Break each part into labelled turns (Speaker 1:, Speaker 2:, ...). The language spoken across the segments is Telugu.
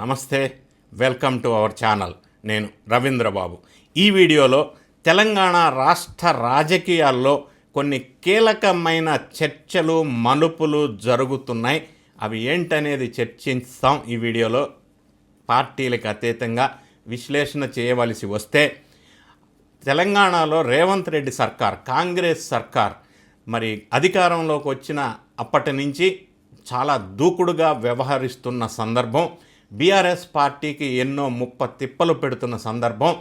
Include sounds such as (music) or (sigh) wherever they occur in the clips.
Speaker 1: నమస్తే వెల్కమ్ టు అవర్ ఛానల్. నేను రవీంద్రబాబు. ఈ వీడియోలో తెలంగాణ రాష్ట్ర రాజకీయాల్లో కొన్ని కీలకమైన చర్చలు మలుపులు జరుగుతున్నాయి. అవి ఏంటనేది చర్చిస్తాం ఈ వీడియోలో. పార్టీలకు అతీతంగా విశ్లేషణ చేయవలసి వస్తే తెలంగాణలో రేవంత్ రెడ్డి సర్కార్ కాంగ్రెస్ సర్కార్ మరి అధికారంలోకి వచ్చిన అప్పటి నుంచి చాలా దూకుడుగా వ్యవహరిస్తున్న సందర్భం. బీఆర్ఎస్ పార్టీకి ఎన్నో ముప్ప తిప్పలు పెడుతున్న సందర్భం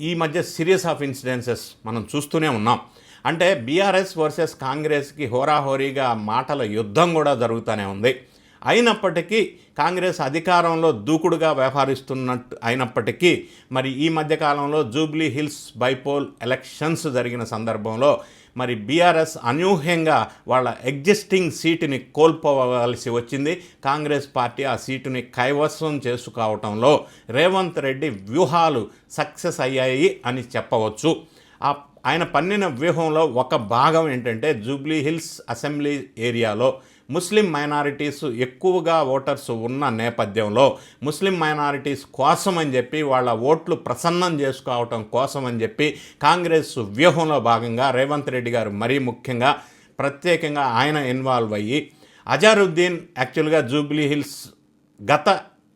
Speaker 1: ఈ మధ్య సిరీస్ ఆఫ్ ఇన్సిడెన్సెస్ మనం చూస్తూనే ఉన్నాం. అంటే బీఆర్ఎస్ వర్సెస్ కాంగ్రెస్కి హోరాహోరీగా మాటల యుద్ధం కూడా జరుగుతూనే ఉంది. అయినప్పటికీ కాంగ్రెస్ అధికారంలో దూకుడుగా వ్యవహరిస్తున్నట్టు అయినప్పటికీ మరి ఈ మధ్యకాలంలో జూబ్లీ హిల్స్ బైపోల్ ఎలక్షన్స్ జరిగిన సందర్భంలో మరి బీఆర్ఎస్ అనూహ్యంగా వాళ్ళ ఎగ్జిస్టింగ్ సీటుని కోల్పోవలసి వచ్చింది. కాంగ్రెస్ పార్టీ ఆ సీటుని కైవసం చేసుకోవటంలో రేవంత్ రెడ్డి వ్యూహాలు సక్సెస్ అయ్యాయి అని చెప్పవచ్చు. ఆ ఆయన పన్నిన వ్యూహంలో ఒక భాగం ఏంటంటే జూబ్లీ హిల్స్ అసెంబ్లీ ఏరియాలో ముస్లిం మైనారిటీస్ ఎక్కువగా ఓటర్స్ ఉన్న నేపథ్యంలో ముస్లిం మైనారిటీస్ కోసం అని చెప్పి వాళ్ళ ఓట్లు ప్రసన్నం చేసుకోవటం కోసం అని చెప్పి కాంగ్రెస్ వ్యూహంలో భాగంగా రేవంత్ రెడ్డి గారు మరీ ముఖ్యంగా ప్రత్యేకంగా ఆయన ఇన్వాల్వ్ అయ్యి అజారుద్దీన్ యాక్చువల్గా జూబ్లీ హిల్స్ గత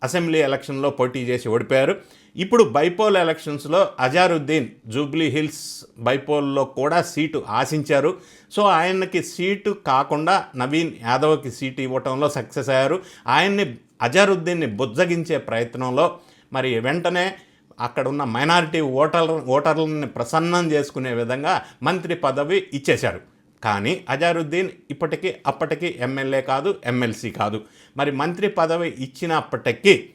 Speaker 1: అసెంబ్లీ ఎలక్షన్లో పోటీ చేసి ఓడిపోయారు. ఇప్పుడు బైపోల్ ఎలక్షన్స్లో అజారుద్దీన్ జూబ్లీ హిల్స్ బైపోల్లో కూడా సీటు ఆశించారు. సో ఆయనకి సీటు కాకుండా నవీన్ యాదవ్కి సీటు ఇవ్వటంలో సక్సెస్ అయ్యారు. ఆయన్ని అజారుద్దీన్ని బుజ్జగించే ప్రయత్నంలో మరి వెంటనే అక్కడ ఉన్న మైనారిటీ ఓటర్ ఓటర్లని ప్రసన్నం చేసుకునే విధంగా మంత్రి పదవి ఇచ్చేశారు. కానీ అజారుద్దీన్ ఇప్పటికీ అప్పటికి ఎమ్మెల్యే కాదు ఎమ్మెల్సీ కాదు. మరి మంత్రి పదవి ఇచ్చినప్పటికీ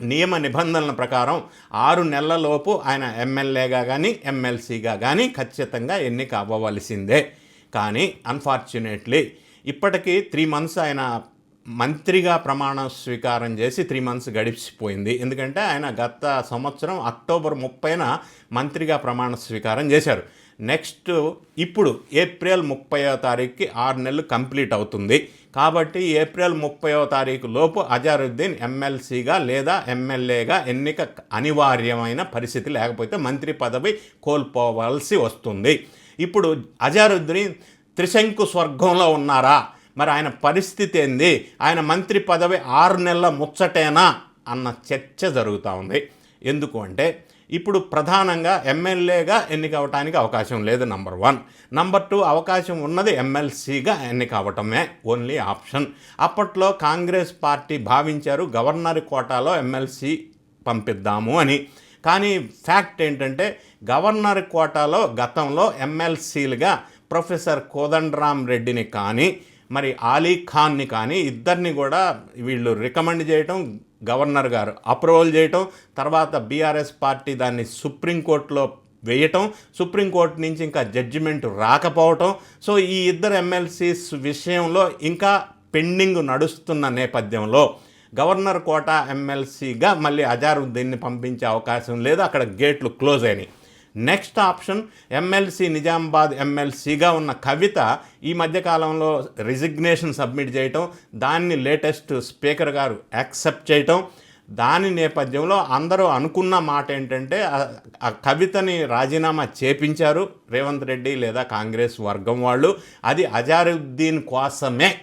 Speaker 1: నియమ నిబంధనల ప్రకారం ఆరు నెలలలోపు ఆయన ఎమ్మెల్యేగా కానీ ఎమ్మెల్సీగా కానీ ఖచ్చితంగా ఎన్నిక అవ్వవలసిందే. కానీ అన్ఫార్చునేట్లీ ఇప్పటికీ త్రీ మంత్స్ ఆయన మంత్రిగా ప్రమాణ స్వీకారం చేసి త్రీ మంత్స్ గడిచిపోయింది. ఎందుకంటే ఆయన గత సంవత్సరం అక్టోబర్ ముప్పైన మంత్రిగా ప్రమాణ స్వీకారం చేశారు. నెక్స్ట్ ఇప్పుడు ఏప్రిల్ ముప్పయో తారీఖుకి ఆరు నెలలు కంప్లీట్ అవుతుంది. కాబట్టి ఏప్రిల్ ముప్పయో తారీఖు లోపు అజారుద్దీన్ ఎమ్మెల్సీగా లేదా ఎమ్మెల్యేగా ఎన్నిక అనివార్యమైన పరిస్థితి లేకపోతే మంత్రి పదవి కోల్పోవలసి వస్తుంది. ఇప్పుడు అజారుద్దీన్ త్రిశంకు స్వర్గంలో ఉన్నారా? మరి ఆయన పరిస్థితి ఏంది? ఆయన మంత్రి పదవి ఆరు నెలల ముచ్చటేనా? అన్న చర్చ జరుగుతూ ఉంది. ఎందుకు అంటే ఇప్పుడు ప్రధానంగా ఎమ్మెల్యేగా ఎన్నిక అవటానికి అవకాశం లేదు నంబర్ వన్. నంబర్ టూ అవకాశం ఉన్నది ఎమ్మెల్సీగా ఎన్నిక అవటమే ఓన్లీ ఆప్షన్. అప్పట్లో కాంగ్రెస్ పార్టీ భావించారు గవర్నర్ కోటాలో ఎమ్మెల్సీ పంపిద్దాము అని. కానీ ఫ్యాక్ట్ ఏంటంటే గవర్నర్ కోటాలో గతంలో ఎమ్మెల్సీలుగా ప్రొఫెసర్ కోదండరామ్ రెడ్డిని కానీ మరి ఆలీ ఖాన్ని కానీ ఇద్దరిని కూడా వీళ్ళు రికమెండ్ చేయటం గవర్నర్ గారు అప్రూవల్ చేయటం తర్వాత బీఆర్ఎస్ పార్టీ దాన్ని సుప్రీంకోర్టులో వేయటం సుప్రీంకోర్టు నుంచి ఇంకా జడ్జిమెంట్ రాకపోవటం. సో ఈ ఇద్దరు ఎమ్మెల్సీస్ విషయంలో ఇంకా పెండింగ్ నడుస్తున్న నేపథ్యంలో గవర్నర్ కోట ఎమ్మెల్సీగా మళ్ళీ అజారుద్దీన్ని పంపించే అవకాశం లేదు. అక్కడ గేట్లు క్లోజ్ అయినాయి. నెక్స్ట్ ఆప్షన్ ఎమ్మెల్సీ నిజామాబాద్ ఎమ్మెల్సీగా ఉన్న కవిత ఈ మధ్యకాలంలో రిజిగ్నేషన్ సబ్మిట్ చేయటం దాన్ని లేటెస్ట్ స్పీకర్ గారు యాక్సెప్ట్ చేయటం. దాని నేపథ్యంలో అందరూ అనుకున్న మాట ఏంటంటే ఆ- కవితని రాజీనామా చేపించారు రేవంత్ రెడ్డి లేదా కాంగ్రెస్ వర్గం వాళ్ళు. అది అజారుద్దీన్ కోసమే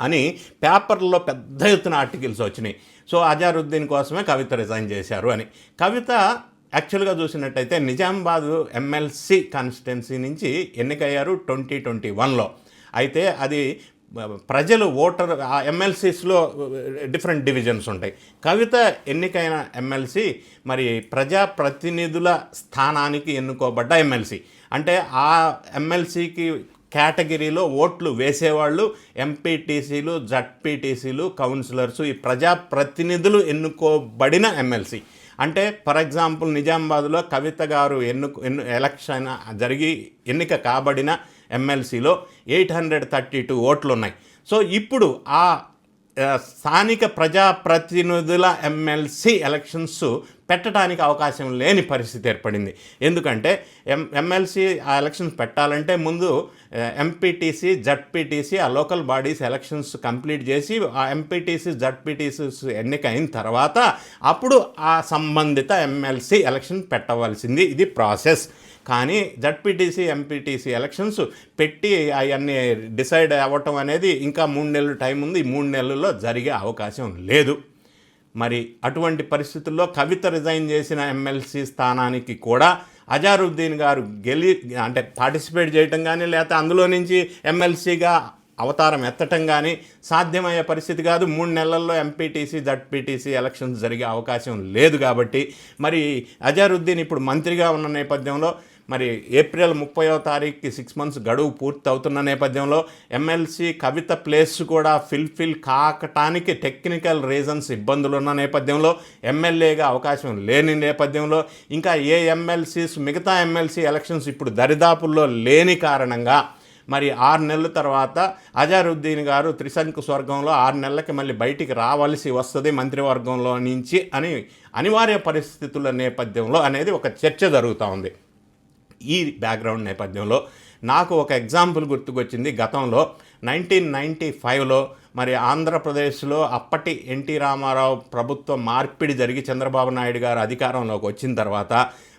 Speaker 1: అని పేపర్లో పెద్ద ఎత్తున ఆర్టికల్స్ వచ్చినాయి. సో అజారుద్దీన్ కోసమే కవిత రిజైన్ చేశారు అని. కవిత యాక్చువల్గా చూసినట్టయితే నిజామాబాద్ ఎమ్మెల్సీ కాన్స్టిట్యున్సీ నుంచి ఎన్నికయ్యారు ట్వంటీ ట్వంటీ వన్లో. అయితే అది ప్రజలు ఓటర్ ఆ ఎమ్మెల్సీస్లో డిఫరెంట్ డివిజన్స్ ఉంటాయి. కవిత ఎన్నికైన ఎమ్మెల్సీ మరి ప్రజాప్రతినిధుల స్థానానికి ఎన్నుకోబడ్డ ఎమ్మెల్సీ. అంటే ఆ ఎమ్మెల్సీకి కేటగిరీలో ఓట్లు వేసేవాళ్ళు ఎంపీటీసీలు జడ్పీటీసీలు కౌన్సిలర్స్ ఈ ప్రజాప్రతినిధులు ఎన్నుకోబడిన ఎమ్మెల్సీ. అంటే ఫర్ ఎగ్జాంపుల్ నిజామాబాద్లో కవిత గారు ఎన్ను ఎన్ను ఎలక్షన్ జరిగి ఎన్నిక కాబడిన ఎమ్మెల్సీలో ఎయిట్ హండ్రెడ్ థర్టీ టూ ఓట్లు ఉన్నాయి సో ఇప్పుడు ఆ ఆ, స్థానిక ప్రజాప్రతినిధుల ఎమ్మెల్సీ ఎలక్షన్స్ పెట్టడానికి అవకాశం లేని పరిస్థితి ఏర్పడింది. ఎందుకంటే ఎం ఎమ్మెల్సీ ఆ ఎలక్షన్స్ పెట్టాలంటే ముందు ఎంపీటీసీ జడ్పీటీసీ ఆ లోకల్ బాడీస్ ఎలక్షన్స్ కంప్లీట్ చేసి ఆ ఎంపీటీసీ జడ్పీటీసీ ఎన్నిక అయిన తర్వాత అప్పుడు ఆ సంబంధిత ఎమ్మెల్సీ ఎలక్షన్ పెట్టవలసింది. ఇది ప్రాసెస్. కానీ జడ్పీటీసీ ఎంపీటీసీ ఎలక్షన్స్ పెట్టి అవన్నీ డిసైడ్ అవ్వటం అనేది ఇంకా మూడు నెలలు టైం ఉంది. ఈ మూడు నెలల్లో జరిగే అవకాశం లేదు. మరి అటువంటి పరిస్థితుల్లో కవిత రిజైన్ చేసిన ఎమ్మెల్సీ స్థానానికి కూడా అజారుద్దీన్ గారు గెలి అంటే పార్టిసిపేట్ చేయటం కానీ లేకపోతే అందులో నుంచి ఎమ్మెల్సీగా అవతారం ఎత్తటం కానీ సాధ్యమయ్యే పరిస్థితి కాదు. మూడు నెలల్లో ఎంపీటీసీ జడ్పీటీసీ ఎలక్షన్స్ జరిగే అవకాశం లేదు కాబట్టి మరి అజారుద్దీన్ ఇప్పుడు మంత్రిగా ఉన్న నేపథ్యంలో మరి ఏప్రిల్ ముప్పయో తారీఖుకి సిక్స్ మంత్స్ గడువు పూర్తి అవుతున్న నేపథ్యంలో ఎమ్మెల్సీ కవిత ప్లేస్ కూడా ఫిల్ఫిల్ కాకటానికి టెక్నికల్ రీజన్స్ ఇబ్బందులు ఉన్న నేపథ్యంలో ఎమ్మెల్యేగా అవకాశం లేని నేపథ్యంలో ఇంకా ఏ ఎమ్మెల్సీస్ మిగతా ఎమ్మెల్సీ ఎలక్షన్స్ ఇప్పుడు దరిదాపుల్లో లేని కారణంగా మరి ఆరు నెలల తర్వాత అజారుద్దీన్ గారు త్రిశంకు స్వర్గంలో ఆరు నెలలకి మళ్ళీ బయటికి రావాల్సి వస్తుంది మంత్రివర్గంలో నుంచి అని అనివార్య పరిస్థితుల నేపథ్యంలో అనేది ఒక చర్చ జరుగుతూ ఉంది. ఈ బ్యాక్గ్రౌండ్ నేపథ్యంలో నాకు ఒక ఎగ్జాంపుల్ గుర్తుకొచ్చింది. గతంలో నైన్టీన్ నైంటీ ఫైవ్లో మరి ఆంధ్రప్రదేశ్లో అప్పటి ఎన్టీ రామారావు ప్రభుత్వ మార్పిడి జరిగి చంద్రబాబు నాయుడు గారు అధికారంలోకి వచ్చిన తర్వాత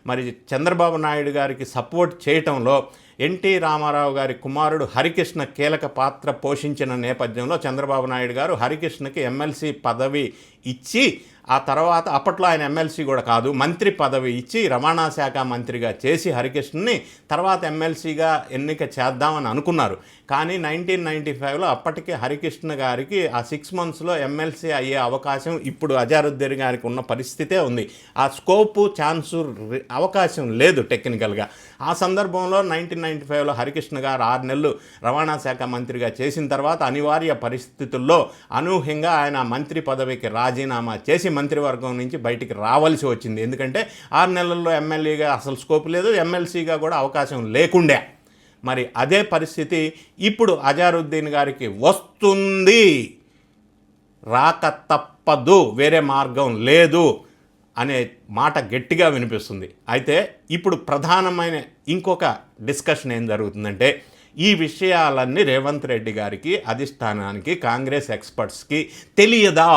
Speaker 1: మరి చంద్రబాబు నాయుడు గారికి సపోర్ట్ చేయటంలో ఎన్టీ రామారావు గారి కుమారుడు హరికృష్ణ కీలక పాత్ర పోషించిన నేపథ్యంలో చంద్రబాబు నాయుడు గారు హరికృష్ణకి ఎమ్మెల్సీ పదవి ఇచ్చి ఆ తర్వాత అప్పట్లో ఆయన ఎమ్మెల్సీ కూడా కాదు మంత్రి పదవి ఇచ్చి రవాణా శాఖ మంత్రిగా చేసి హరికృష్ణని తర్వాత ఎమ్మెల్సీగా ఎన్నిక చేద్దామని అనుకున్నారు. కానీ నైన్టీన్ నైంటీ ఫైవ్లో అప్పటికే హరికృష్ణ గారికి ఆ సిక్స్ మంత్స్లో ఎమ్మెల్సీ అయ్యే అవకాశం ఇప్పుడు అజారుద్దీన్ గారికి ఉన్న పరిస్థితే ఉంది. ఆ స్కోపు ఛాన్సు అవకాశం లేదు టెక్నికల్గా. ఆ సందర్భంలో నైన్టీన్ నైంటీ ఫైవ్లో హరికృష్ణ గారు ఆరు నెలలు రవాణా శాఖ మంత్రిగా చేసిన తర్వాత అనివార్య పరిస్థితుల్లో అనూహ్యంగా ఆయన మంత్రి పదవికి రాజీనామా చేసి మంత్రివర్గం నుంచి బయటికి రావాల్సి వచ్చింది. ఎందుకంటే ఆరు నెలల్లో ఎమ్మెల్యేగా అసలు స్కోప్ లేదు ఎమ్మెల్సీగా కూడా అవకాశం లేకుండే. మరి అదే పరిస్థితి ఇప్పుడు అజారుద్దీన్ గారికి వస్తుంది. రాక తప్పదు వేరే మార్గం లేదు అనే మాట గట్టిగా వినిపిస్తుంది. అయితే ఇప్పుడు ప్రధానమైన ఇంకొక డిస్కషన్ ఏం జరుగుతుందంటే ఈ విషయాలన్నీ రేవంత్ రెడ్డి గారికి అధిష్టానానికి కాంగ్రెస్ ఎక్స్పర్ట్స్కి తెలియదా?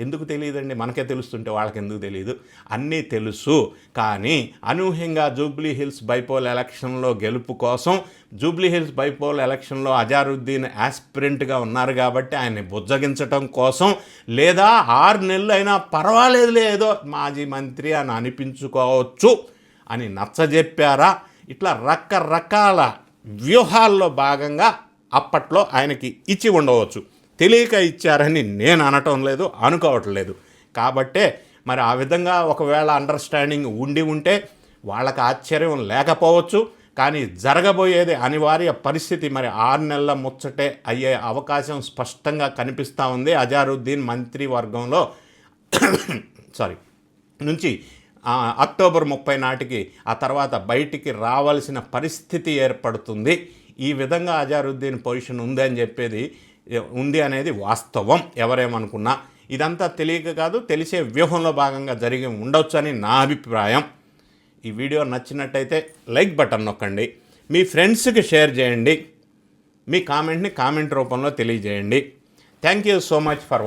Speaker 1: ఎందుకు తెలియదండి? మనకే తెలుస్తుంటే వాళ్ళకి ఎందుకు తెలియదు అన్నీ తెలుసు. కానీ అనూహ్యంగా జూబ్లీ హిల్స్ బైపోల్ ఎలక్షన్లో గెలుపు కోసం జూబ్లీ హిల్స్ బైపోల్ ఎలక్షన్లో అజారుద్దీన్ యాస్పిరెంట్గా ఉన్నారు కాబట్టి ఆయన్ని బుజ్జగించటం కోసం లేదా ఆరు నెలలు అయినా పర్వాలేదు ఏదో మాజీ మంత్రి అని అనిపించుకోవచ్చు అని నచ్చజెప్పారా? ఇట్లా రకరకాల వ్యూహాల్లో భాగంగా అప్పట్లో ఆయనకి ఇచ్చి ఉండవచ్చు. తెలియక ఇచ్చారని నేను అనటం లేదు అనుకోవటం లేదు. కాబట్టే మరి ఆ విధంగా ఒకవేళ అండర్స్టాండింగ్ ఉండి ఉంటే వాళ్ళకి ఆశ్చర్యం లేకపోవచ్చు కానీ జరగబోయేది అనివార్య పరిస్థితి మరి ఆరు నెలల ముచ్చటే అయ్యే అవకాశం స్పష్టంగా కనిపిస్తూ ఉంది. అజారుద్దీన్ మంత్రివర్గంలో (coughs) సారీ నుంచి అక్టోబర్ ముప్పై నాటికి ఆ తర్వాత బయటికి రావాల్సిన పరిస్థితి ఏర్పడుతుంది. ఈ విధంగా అజారుద్దీన్ పొజిషన్ ఉంది అని చెప్పేది ఉంది అనేది వాస్తవం. ఎవరేమనుకున్నా ఇదంతా తెలియక కాదు తెలిసే వ్యూహంలో భాగంగా జరిగి ఉండొచ్చు అని నా అభిప్రాయం. ఈ వీడియో నచ్చినట్టయితే లైక్ బటన్ నొక్కండి. మీ ఫ్రెండ్స్కి షేర్ చేయండి. మీ కామెంట్ని కామెంట్ రూపంలో తెలియజేయండి. Thank you so much for